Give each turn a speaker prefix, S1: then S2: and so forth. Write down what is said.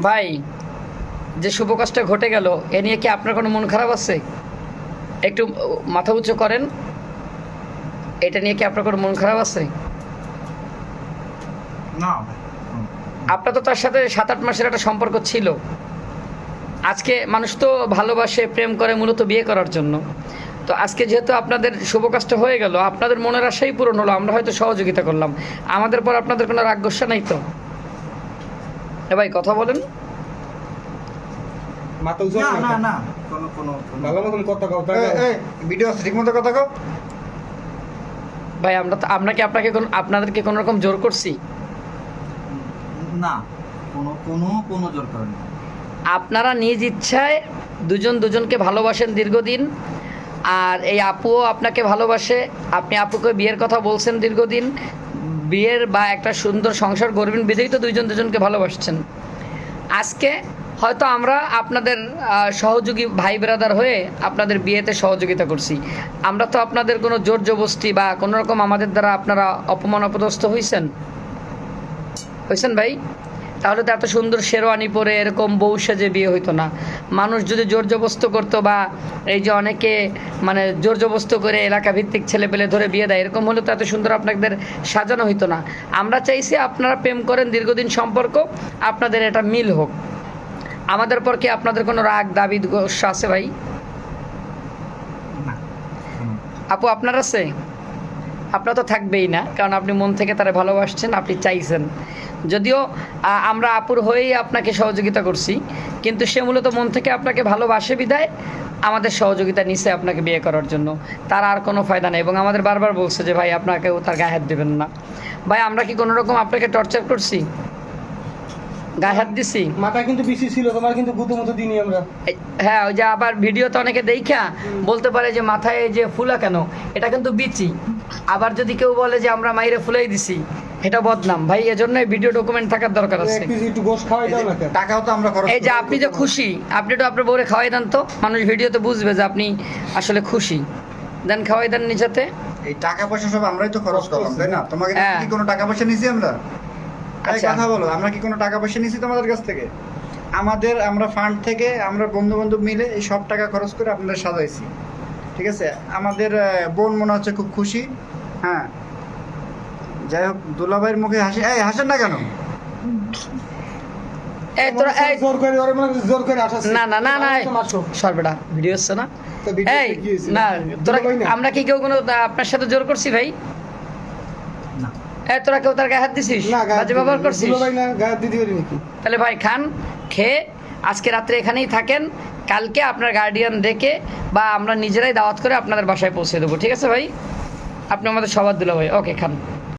S1: ভাই যে শুভ কাজটা ঘটে গেল এ নিয়ে কি আপনার কোনো মন খারাপ আছে? একটু মাথা উঁচু করেন। এটা নিয়ে কি আপনার কোনো মন খারাপ আছে?
S2: না
S1: আপনার তো তার সাথে সাত আট মাসের একটা সম্পর্ক ছিল। আজকে মানুষ তো ভালোবাসে প্রেম করে মূলত বিয়ে করার জন্য। তো আজকে যেহেতু আপনাদের শুভ কাজটা হয়ে গেল আপনাদের মনের আশাই পূরণ হলো আমরা হয়তো সহযোগিতা করলাম। আমাদের পর আপনাদের কোনো রাগ নাই তো? এ ভাই কথা বলেন।
S3: মাথা উঁচু
S2: না না না কোনো কোনো কোনো-
S3: ভালো মতন কথা কও তাই
S4: এই,
S3: না?
S4: এই, ভিডিও আছে ঠিক মতো কথা কও।
S1: ভাই আমরা আমরা কি আপনাকে কোনো আপনাদেরকে কোনো রকম জোর করছি?
S2: না কোনো কোনো কোনো জোর করেন
S1: আপনারা নিজ ইচ্ছায় দুজন দুজনকে ভালোবাসেন দীর্ঘদিন আর এই আপুও আপনাকে ভালোবাসে। আপনি আপুকে বিয়ের কথা বলছেন দীর্ঘদিন বিয়ের বা একটা সুন্দর সংসার গড়বেন বিধেই তো দুইজন দুজনকে ভালোবাসছেন। আজকে হয়তো আমরা আপনাদের সহযোগী ভাই ব্রাদার হয়ে আপনাদের বিয়েতে সহযোগিতা করছি। আমরা তো আপনাদের কোনো জোর জবস্তি বা কোনো রকম আমাদের দ্বারা আপনারা অপমান অপদস্থ হয়েছেন হয়েছেন ভাই? তাহলে তো এত সুন্দর শেরওয়ানি পরে এরকম বউ সেজে বিয়ে হইতো না। মানুষ যদি জোর জবস্ত করতো বা এই যে অনেকে মানে জোর জবস্ত করে এলাকা ভিত্তিক ছেলে পেলে ধরে বিয়ে দেয় এরকম হলে তো এত সুন্দর আপনাদের সাজানো হইতো না। আমরা চাইছি আপনারা প্রেম করেন দীর্ঘদিন সম্পর্ক আপনাদের এটা মিল হোক। আমাদের পর কি আপনাদের কোনো রাগ দাবি আছে ভাই? আপু আপনার আছে? আপনার তো থাকবেই না, কারণ আপনি মন থেকে তারা ভালোবাসছেন, আপনি চাইছেন। যদিও আমরা আপুর হয়েই আপনাকে সহযোগিতা করছি, কিন্তু সে মূলত মন থেকে আপনাকে ভালোবাসে বিদায়, আমাদের সহযোগিতা নিছে আপনাকে বিয়ে করার জন্য। তার আর কোনো ফায়দা নেই, এবং আমাদের বারবার বলছে যে, ভাই, আপনাকেও তার গায়ে হাত দেবেন না। ভাই, আমরা কি কোনোরকম আপনাকে টর্চার করছি? গায়ে হাত দিছি।
S3: মাথা কিন্তু বেশি ছিল তোমার কিন্তু গুতো মতো দিনি আমরা
S1: হ্যাঁ ওই যে আবার ভিডিওতে অনেকে দেখা বলতে পারে যে মাথায় যে ফুলা কেন? এটা কিন্তু বিচি। আবার যদি কেউ বলে যে আমরা মাইরে ফুলাই দিছি এটা বদনাম। ভাই এজন্য ভিডিও ডকুমেন্ট থাকার দরকার আছে।
S3: একটু গোশ খাওয়াই দাও না
S4: টাকাও তো আমরা খরচ
S1: এই যে আপনি যে খুশি আপনি তো আপনার বউরে খাওয়াই দেন তো। মানুষ ভিডিওতে বুঝবে যে আপনি আসলে খুশি। দেন খাওয়াই দেন নিচেতে
S4: এই টাকা পয়সা সব আমরাই তো খরচ করলাম তাই না? তোমাকে
S1: হ্যাঁ।
S4: কি কোনো টাকা পয়সা নিছি আমরা। কথা বলো আমরা কি কোনো টাকা পয়সা নিছি তোমাদের কাছ থেকে? আমাদের আমরা ফান্ড থেকে আমরা বন্ধু বান্ধব মিলে এই সব টাকা খরচ করে আপনাদের সাজাইছি। ঠিক আছে? আমাদের বোন মনে হচ্ছে খুব খুশি। হ্যাঁ। যাই হোক দুলাভাইয়ের মুখে হাসি। এই হাসেন না কেন?
S1: এই তোরা এই
S3: জোর করে ওরে জোর করে আসাচ্ছি।
S1: না না না না
S3: আমার তো মারছো।
S1: সরবেটা ভিডিও হচ্ছে না।
S3: তো ভিডিওতে
S1: এই
S3: কি হয়েছে?
S1: না তোরা আমরা কি কেউ কোনো আপনার সাথে জোর করছি ভাই?
S2: না
S1: তোরা কেউ তার গায়ে হাত দিছিস? বাজে ব্যবহার করছিস?
S3: ভাই না গায়ে করি নাকি?
S1: তাহলে ভাই খান খেয়ে আজকে রাত্রে এখানেই থাকেন। কালকে আপনার গার্ডিয়ান দেখে বা আমরা নিজেরাই দাওয়াত করে আপনাদের বাসায় পৌঁছে দেবো। ঠিক আছে ভাই? আপনি আমাদের সবার দিল ভাই। ওকে খান।